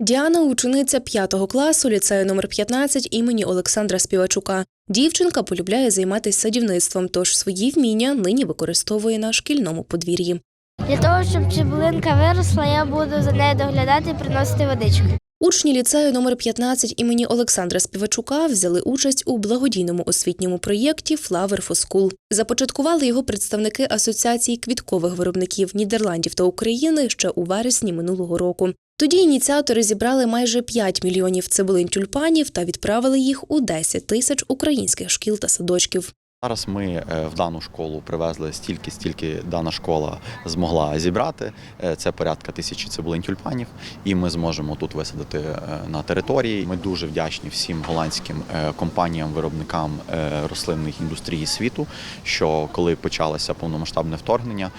Діана учениця 5 класу ліцею номер 15 імені Олександра Співачука. Дівчинка полюбляє займатися садівництвом, тож свої вміння нині використовує на шкільному подвір'ї. Для того, щоб цибулинка виросла, я буду за нею доглядати і приносити водичку. Учні ліцею номер 15 імені Олександра Співачука взяли участь у благодійному освітньому проєкті for School. Започаткували його представники Асоціації квіткових виробників Нідерландів та України ще у вересні минулого року. Тоді ініціатори зібрали майже 5 мільйонів цибулин тюльпанів та відправили їх у 10 тисяч українських шкіл та садочків. Зараз ми е, в дану школу привезли стільки, стільки дана школа змогла зібрати. Е, Це порядка тисячі цибулин тюльпанів, і ми зможемо тут висадити е, на території. Ми дуже вдячні всім голландським компаніям, виробникам е, рослинних індустрії світу. Що коли почалося повномасштабне вторгнення,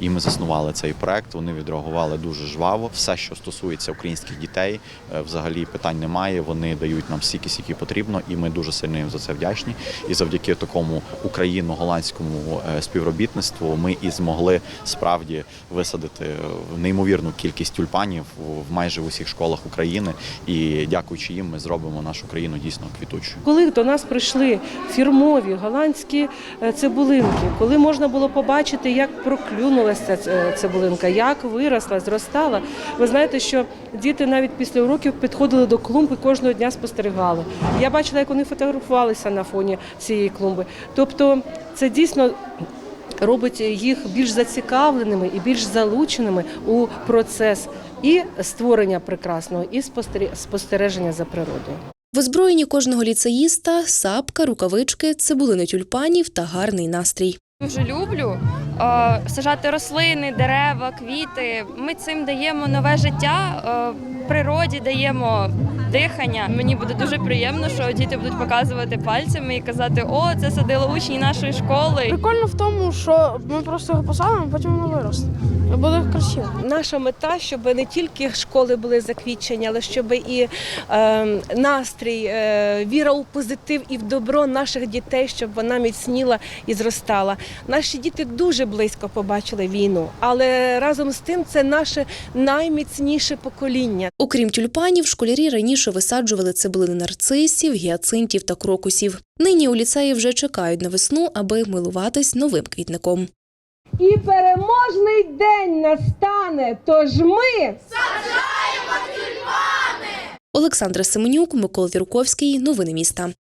і ми заснували цей проект, вони відреагували дуже жваво. Все, що стосується українських дітей, взагалі питань немає. Вони дають нам стільки, скільки потрібно, і ми дуже сильно їм за це вдячні. І завдяки такому україно-голландському е, співробітництву ми і змогли справді висадити е, неймовірну кількість тюльпанів в майже в усіх школах України. І дякуючи їм, ми зробимо нашу країну дійсно квітучою. Коли до нас прийшли фірмові голландські е, цибулинки, коли можна було побачити, як проклюнулася цибулинка, як виросла, зростала. Ви знаєте, що діти навіть після уроків підходили до клумб і кожного дня спостерігали. Я бачила, як вони фотографувалися на фоні цієї клумби. Тобто, це дійсно. Робить їх більш зацікавленими і більш залученими у процес і створення прекрасного, і спостереження за природою. В озброєнні кожного ліцеїста сапка, рукавички, цибулини тюльпанів та гарний настрій. Дуже люблю е, сажати рослини, дерева, квіти. Ми цим даємо нове життя, е, природі даємо дихання. Мені буде дуже приємно, що діти будуть показувати пальцями і казати: О, це садили учні нашої школи. Прикольно в тому, що ми просто його посадимо, а потім воно виросте. Буде красиво. Наша мета, щоб не тільки школи були заквітчені, але щоб і е, настрій, е, віра у позитив і в добро наших дітей, щоб вона міцніла і зростала. Наші діти дуже близько побачили війну, але разом з тим це наше найміцніше покоління. Окрім тюльпанів, школярі раніше висаджували цибулини нарцисів, гіацинтів та крокусів. Нині у ліцеї вже чекають на весну, аби милуватись новим квітником. І переможний день настане. Тож ми Олександра Семенюк, Микола Вірковський, Новини міста.